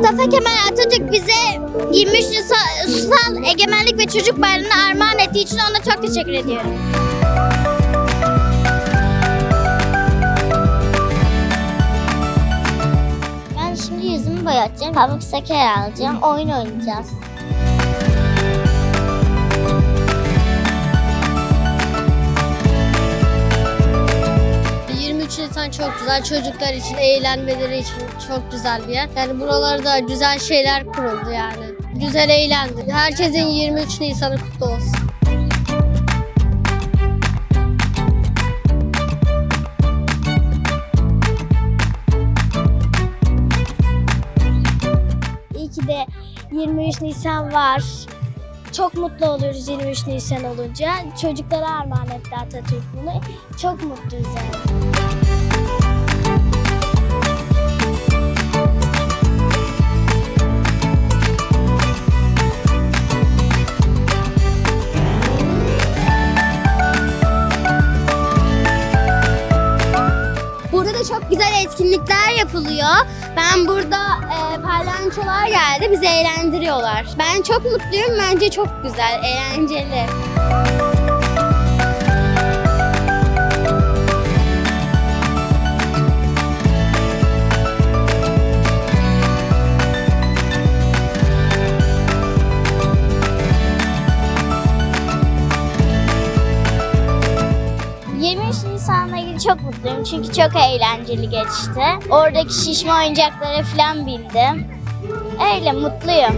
Mustafa Kemal Atatürk bize 23 Nisan Egemenlik ve Çocuk Bayramı'nı armağan ettiği için ona çok teşekkür ediyorum. Ben şimdi yüzümü boyatacağım. Pamuk şeker alacağım. Oyun oynayacağız. 23 Nisan çok güzel. Çocuklar için, eğlenmeleri için çok güzel bir yer. Yani buralarda güzel şeyler kuruldu yani. Güzel eğlendi. Herkesin 23 Nisan'ı kutlu olsun. İyi ki de 23 Nisan var. Çok mutlu oluyoruz 23 Nisan olunca. Çocuklara armağan etti Atatürk bunu. Çok mutluyuz yani. Burada da çok güzel etkinlikler yapılıyor. Ben burada e, parlamentolar geldi, bizi eğlendiriyorlar. Ben çok mutluyum, bence çok güzel, eğlenceli. ...23 Nisan'la ilgili çok mutluyum çünkü çok eğlenceli geçti. Oradaki şişme oyuncaklara falan bindim. Öyle mutluyum.